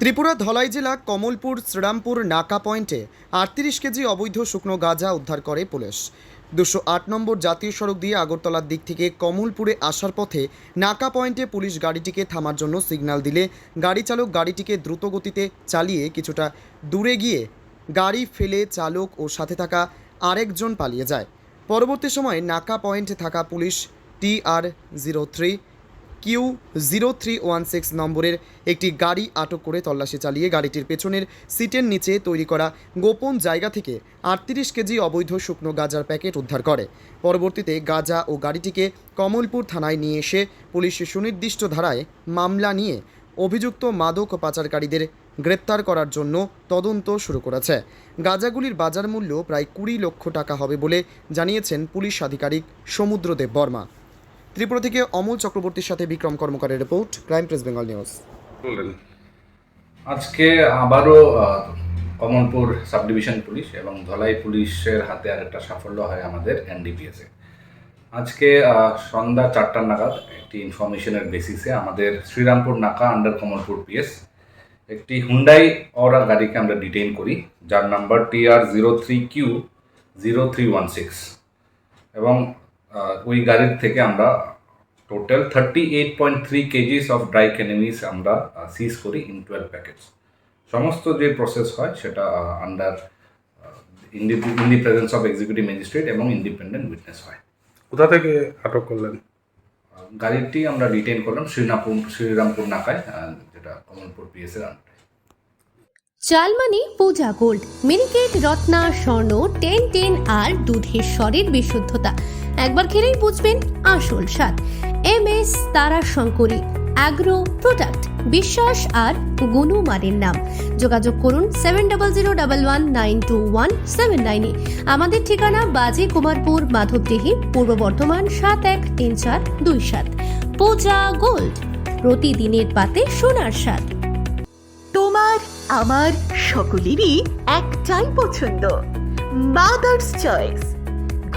ত্রিপুরা ধলাই জেলা কমলপুর শ্রীরামপুর নাকা পয়েন্টে আটত্রিশ কেজি অবৈধ শুকনো গাঁজা উদ্ধার করে পুলিশ। দুশো আট নম্বর জাতীয় সড়ক দিয়ে আগরতলার দিক থেকে কমলপুরে আসার পথে নাকা পয়েন্টে পুলিশ গাড়িটিকে থামার জন্য সিগন্যাল দিলে গাড়ি চালক গাড়িটিকে দ্রুত গতিতে চালিয়ে কিছুটা দূরে গিয়ে গাড়ি ফেলে চালক ও সাথে থাকা আরেকজন পালিয়ে যায়। পরবর্তী সময়ে নাকা পয়েন্টে থাকা police T R zero three Q zero three one six নম্বরের একটি গাড়ি আটক করে তল্লাশি চালিয়ে গাড়িটির পেছনের সিটের নিচে তৈরি করা গোপন জায়গা থেকে আটত্রিশ কেজি অবৈধ শুকনো গাঁজার প্যাকেট উদ্ধার করে। পরবর্তীতে গাঁজা ও গাড়িটিকে কমলপুর থানায় নিয়ে এসে পুলিশ সুনির্দিষ্ট ধারায় মামলা নিয়ে অভিযুক্ত মাদক পাচারকারীদের গ্রেপ্তার করার জন্য তদন্ত শুরু করেছে। গাঁজাগুলির বাজার মূল্য প্রায় কুড়ি লক্ষ টাকা হবে বলে জানিয়েছেন পুলিশ আধিকারিক সমুদ্রদেব বর্মা। ত্রিপুরা থেকে অমল চক্রবর্তীর সাথে Bikram কর্মকারের report, crime press Bengal news. আজকে আবারও কমলপুর সাব ডিভিশন পুলিশ এবং ধলাই পুলিশের হাতে আর একটা সাফল্য হয় আমাদের এনডিপিএসে। আজকে সন্ধ্যা চারটার নাগাদ একটি ইনফরমেশনের বেসিসে আমাদের শ্রীরামপুর নাকা আন্ডার কমলপুর পিএস, একটি হুন্ডাই অরা গাড়িকে আমরা ডিটেইন করি, যার number T R zero three Q zero three one six এবং ওই গাড়ির থেকে আমরা total thirty eight point three kgs of dry cannabis আমরা সিজ করি ইন টুয়েলভ প্যাকেটস সমস্ত যে প্রসেস হয় সেটা under in the presence of executive magistrate এবং ইন্ডিপেন্ডেন্ট উইটনেস হয়। কোথা থেকে আটক করলেন? গাড়িটি আমরা ডিটেইন করলাম শ্রীরামপুর শ্রীরামপুর নাকায় যেটা কমলপুর পিএসের আন্ডারে চালমানি Puja gold minicket Ratna Swarna ten ten আর দুধের স্বরের বিশুদ্ধতা। একবার খেলেই বুঝবেন আসল স্বাদ। এম এস তারা শঙ্করী, অ্যাগ্রো প্রোডাক্ট, বিশ্বাস আর গুণমানের নাম। যোগাযোগ করুন seven double zero double one nine two one seven নাইনে আমাদের ঠিকানা বাজে কুমারপুর, মাধবদেহী, পূর্ব বর্ধমান সাত এক তিন চার দুই সাত। পূজা গোল্ড, প্রতিদিনের পাতে সোনার স্বাদ। তোমার, আমার সকলেরই একটাই পছন্দ মাদার্স চয়েস